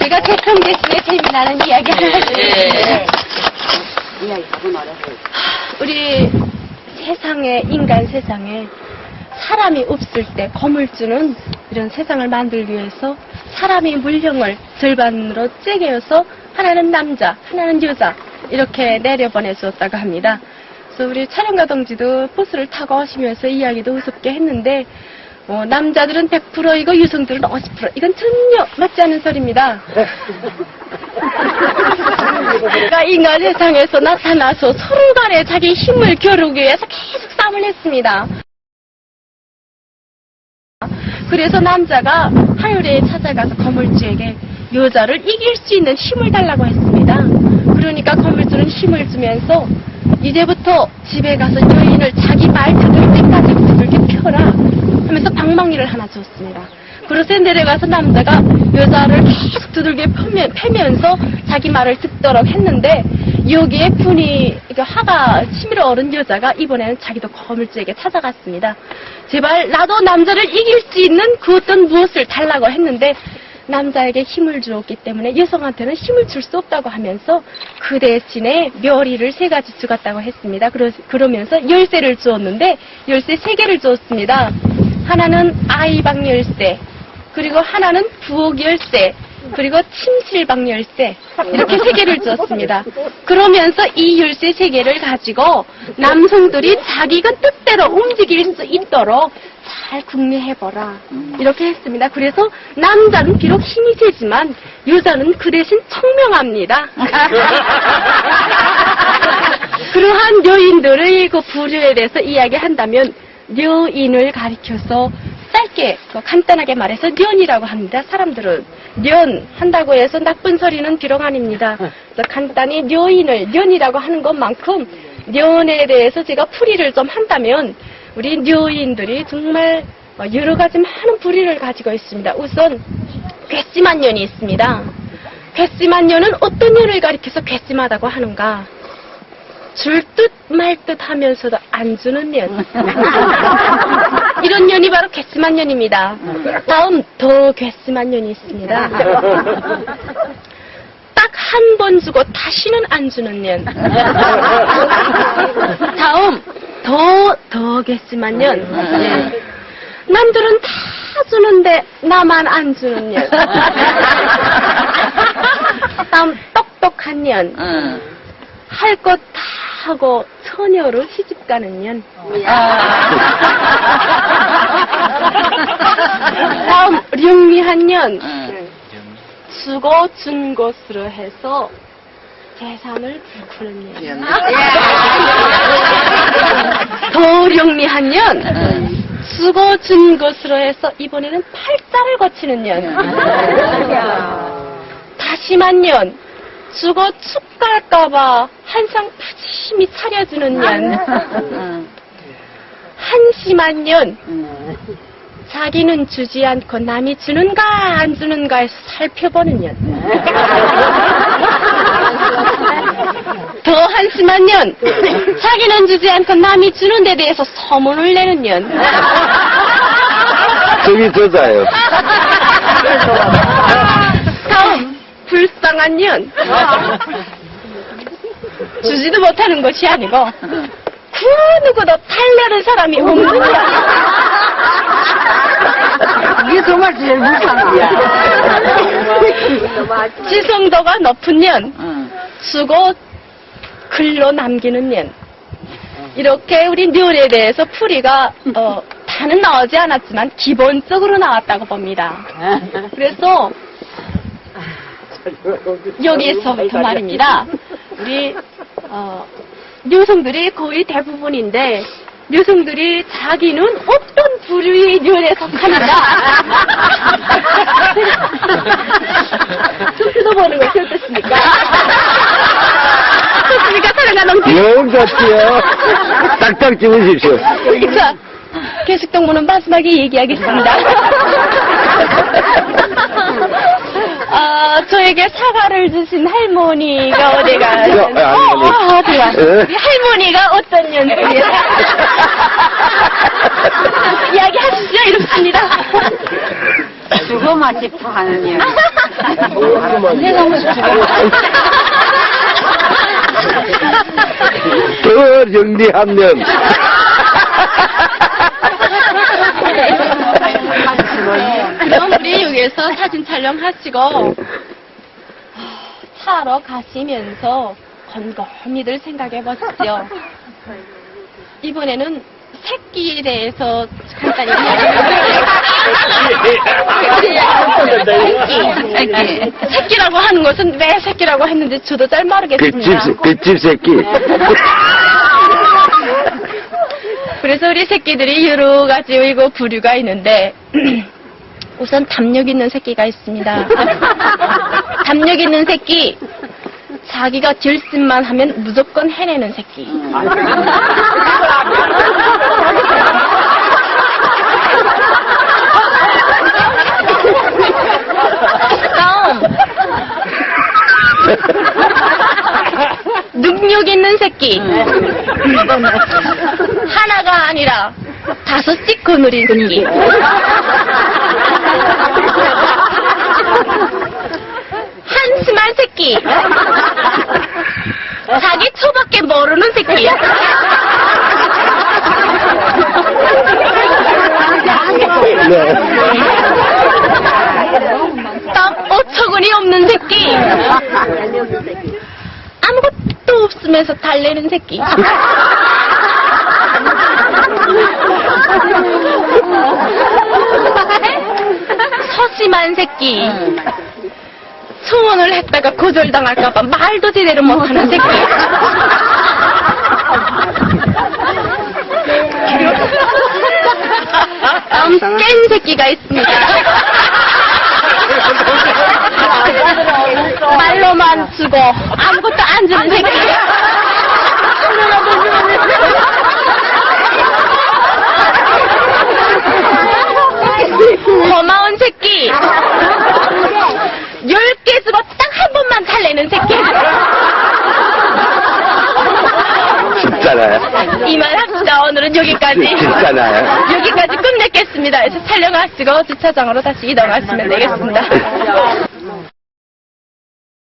제가 개평 대신에 재미나는 이야기 하나 예. 이야기 하고 말아요. 우리 세상에 인간 세상에 사람이 없을 때 거물주는 이런 세상을 만들기 위해서 사람의 물령을 절반으로 째개어서 하나는 남자, 하나는 여자 이렇게 내려보내 주었다고 합니다. 그래서 우리 촬영가 동지도 버스를 타고 오시면서 이야기도 우습게 했는데 어, 남자들은 100%이고 여성들은 50% 이건 전혀 맞지 않는 소리입니다. 그러니까 인간 세상에서 나타나서 서로 간에 자기 힘을 겨루기 위해서 계속 싸움을 했습니다. 그래서 남자가 하늘에 찾아가서 거물주에게 여자를 이길 수 있는 힘을 달라고 했습니다. 그러니까 거물주는 힘을 주면서 이제부터 집에 가서 여인을 자기 말 들을 때까지 두들겨 펴라 하면서 방망이를 하나 줬습니다. 그래서 내려가서 남자가 여자를 계속 두들겨 패면서 자기 말을 듣도록 했는데 여기에 분이 그 화가 치밀어 오른 여자가 이번에는 자기도 거물주에게 찾아갔습니다. 제발 나도 남자를 이길 수 있는 그 어떤 무엇을 달라고 했는데 남자에게 힘을 주었기 때문에 여성한테는 힘을 줄 수 없다고 하면서 그 대신에 멸의를 세 가지 주었다고 했습니다. 그러, 그러 면서 열쇠를 주었는데 열쇠 세 개를 주었습니다. 하나는 아이방 열쇠, 그리고 하나는 부엌 열쇠, 그리고 침실방 열쇠 이렇게 세 개를 주었습니다. 그러면서 이 열쇠 세 개를 가지고 남성들이 자기가 뜻대로 움직일 수 있도록 잘 궁리해보라 이렇게 했습니다. 그래서 남자는 비록 힘이 세지만 여자는 그 대신 청명합니다. 그러한 여인들의 그 부류에 대해서 이야기한다면 녀인을 가리켜서 짧게 그 간단하게 말해서 년이라고 합니다. 사람들은 년 한다고 해서 나쁜 소리는 비록 아닙니다. 그래서 간단히 녀인을 년이라고 하는 것만큼 년에 대해서 제가 풀이를 좀 한다면 우리 녀인들이 정말 어, 여러 가지 많은 부리를 가지고 있습니다. 우선 괘씸한 년이 있습니다. 괘씸한 년은 어떤 년을 가리켜서 괘씸하다고 하는가? 줄 듯 말 듯 하면서도 안 주는 년. 이런 년이 바로 괘씸한 년입니다. 다음 더 괘씸한 년이 있습니다. 딱 한 번 주고 다시는 안 주는 년. 다음 더 더 괘씸한 년. 예. 남들은 다 주는데 나만 안 주는 년. 다음 똑똑한 년. 응. 할것 다 하고 처녀로 시집 가는 년. 다음 령리한 년. 응. 주고 준 것으로 해서 재산을 베푸는 년. 더 령리한 년. 주고 준 것으로 해서 이번에는 팔자를 거치는 년. 다심한 년. 주고 축 갈까봐 한상 푸짐히 차려주는 년. 응. 한심한 년. 자기는 주지 않고 남이 주는가 안 주는가 해서 살펴보는 년. 더 한심한 년. 자기는 주지 않고 남이 주는 데 대해서 소문을 내는 년. 저기 저자예요. 다음 불쌍한 년. 주지도 못하는 것이 아니고 그 누구도 달래는 사람이 없는 년. 이게 정말 제일 불쌍한 거야. 지성도가 높은 년. 응. 쓰고 글로 남기는 년. 이렇게 우리 뇌에 대해서 풀이가 어, 다는 나오지 않았지만 기본적으로 나왔다고 봅니다. 그래서 여기에서부터 말입니다. 우리 어, 여성들이 거의 대부분인데 여성들이 자기는 어떤 부류의 뇌에 속하는가 좀 뜯어보는 것이 어떻습니까? 영 좋지요. 딱딱 집으십시오. 자, 계식동무는 마지막에 얘기하겠습니다. 아, 저에게 사과를 주신 할머니가 어디가? 저, 아, 아니, 어, 아니. 어, 어디 가? 예? 우리 할머니가 어떤 연세예요? 이야기 하시죠, 이렇습니다. 주고 맛집 하는 년. 더 정리하면. 그럼 우리 여기서 사진 촬영하시고 차로 가시면서 곰곰이들 생각해 보십시오. 이번에는 새끼에 대해서 새끼, 새끼. 새끼라고 하는 것은 왜 새끼라고 했는지 저도 잘 모르겠습니다. 뱃집, 뱃집 새끼. 그래서 우리 새끼들이 여러 가지 이거 부류가 있는데 우선 담력 있는 새끼가 있습니다. 담력 있는 새끼 자기가 들숨만 하면 무조건 해내는 새끼. 다음 능력 있는 새끼. 하나가 아니라 다섯씩 거느린 새끼. 한심한 새끼. 자기 초밖에 모르는 새끼. 네. 딱 어처구니 없는 새끼. 없으면서 달래는 새끼. 서심한 새끼. 소원을 했다가 거절당할까봐 말도 제대로 못하는 새끼. 다음 센 새끼가 있습니다. 말로만 주고 아무것도 안 주는 새끼. 고마운 새끼. 열 개 주고 딱 한 달래는 새끼. 진짜나요? 이만합시다. 오늘은 여기까지. 진짜나요? 여기까지 끝냈겠습니다. 그래서 촬영하시고 주차장으로 다시 이동하시면 되겠습니다.